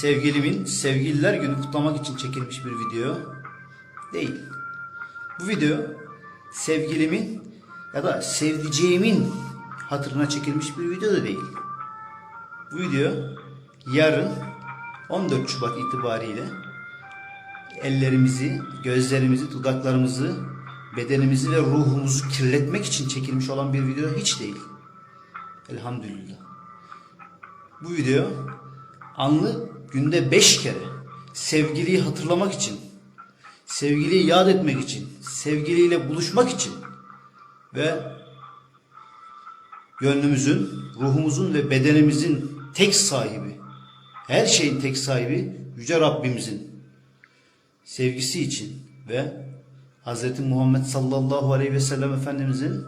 sevgilimin sevgililer günü kutlamak için çekilmiş bir video değil. Bu video sevgilimin ya da sevdiceğimin hatırına çekilmiş bir video da değil. Bu video yarın 14 Şubat itibariyle ellerimizi, gözlerimizi, dudaklarımızı, bedenimizi ve ruhumuzu kirletmek için çekilmiş olan bir video hiç değil. Elhamdülillah. Bu video anlı günde beş kere sevgiliyi hatırlamak için, sevgiliyi yad etmek için, sevgiliyle buluşmak için ve gönlümüzün, ruhumuzun ve bedenimizin tek sahibi, her şeyin tek sahibi Yüce Rabbimizin sevgisi için ve Hz. Muhammed sallallahu aleyhi ve sellem Efendimizin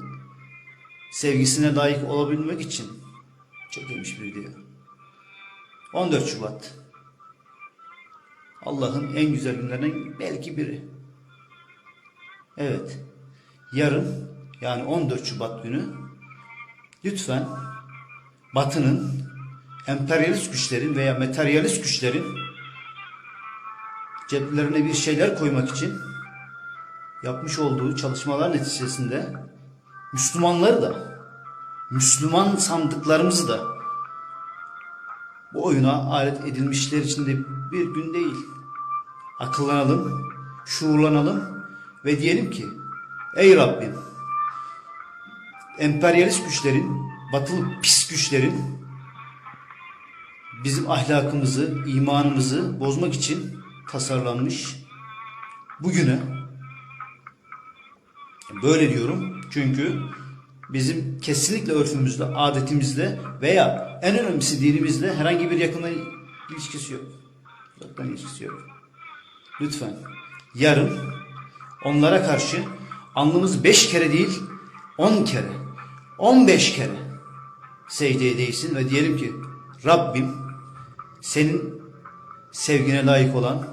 sevgisine layık olabilmek için çekilmiş bir video. 14 Şubat. Allah'ın en güzel günlerinden belki biri. Evet. Yarın yani 14 Şubat günü lütfen Batı'nın emperyalist güçlerin veya materyalist güçlerin ceplerine bir şeyler koymak için yapmış olduğu çalışmalar neticesinde Müslümanları da Müslüman sandıklarımızı da bu oyuna alet edilmişler için de bir gün değil. Akıllanalım, şuurlanalım ve diyelim ki ey Rabbim emperyalist güçlerin, batılı pis güçlerin bizim ahlakımızı, imanımızı bozmak için tasarlanmış bugüne böyle diyorum çünkü bizim kesinlikle örfümüzle, adetimizle veya en önemlisi dinimizle herhangi bir yakından ilişkisi yok. Uzaktan ilişkisi yok. Lütfen yarın onlara karşı alnımız beş kere değil on kere, on beş kere secdeye değsin ve diyelim ki Rabbim senin sevgine layık olan,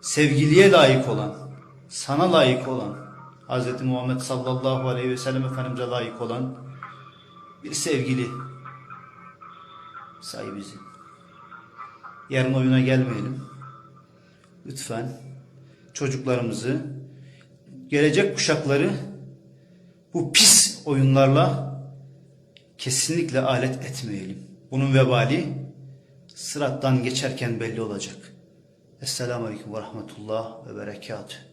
sevgiliye layık olan, sana layık olan, Hz. Muhammed sallallahu aleyhi ve sellem Efendimiz'e layık olan bir sevgili say bizi. Yarın oyuna gelmeyelim. Lütfen çocuklarımızı, gelecek kuşakları bu pis oyunlarla kesinlikle alet etmeyelim. Bunun vebali sırattan geçerken belli olacak. Esselamu Aleyküm ve Rahmetullah ve Berekatuhu.